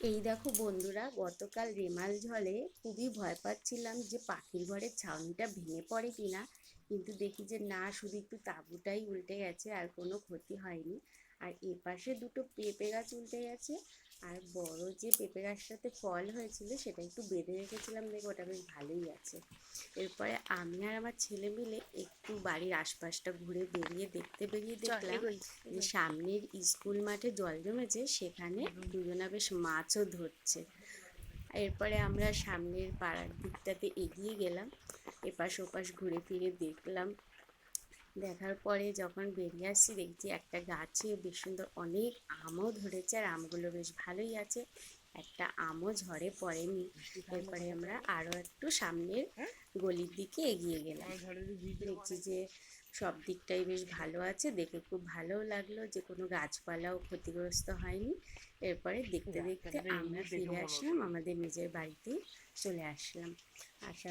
এই দেখো বন্ধুরা, গতকাল রেমাল ঝলে খুবই ভয় পাচ্ছিলাম যে পাখির ঘরের ছাউনিটা ভেঙে পড়ে কিনা। কিন্তু দেখি যে না, শুধু একটু তাঁবুটাই উল্টে গেছে, আর কোনো ক্ষতি হয়নি। আর এপাশে দুটো পেঁপে গাছ উল্টে গেছে। আর বড় যে পেঁপে গাছটাতে ফল হয়েছিল সেটা একটু বেঁধে রেখেছিলাম দেখে ওটা বেশ ভালোই আছে। এরপরে আমি আর আমার ছেলে মিলে একটু বাড়ির আশপাশটা ঘুরে বেরিয়ে দেখতে বেরিয়ে দেখলাম যে সামনের স্কুল মাঠে জল জমেছে সেখানে দুজনা বেশ মাছও ধরছে। এরপরে আমরা সামনের পাড়ার দিকটাতে এগিয়ে গেলাম এপাশ ওপাশ ঘুরে ফিরে দেখলাম দেখার পরে যখন বেরিয়ে আসছি দেখছি একটা গাছে বেশ সুন্দর অনেক আমও ধরেছে আর আমগুলো বেশ ভালোই আছে। একটা আমও ঝড়ে পড়েনি। এরপরে আমরা আরও একটু সামনের গলির দিকে এগিয়ে গেলাম। দেখছি যে সব দিকটাই বেশ ভালো আছে। দেখে খুব ভালোও লাগল যে কোনো গাছপালাও ক্ষতিগ্রস্ত হয়নি। এরপরে দেখতে দেখতে আমরা ফিরে আসলাম আমাদের নিজের বাড়িতেই চলে আসলাম। আসার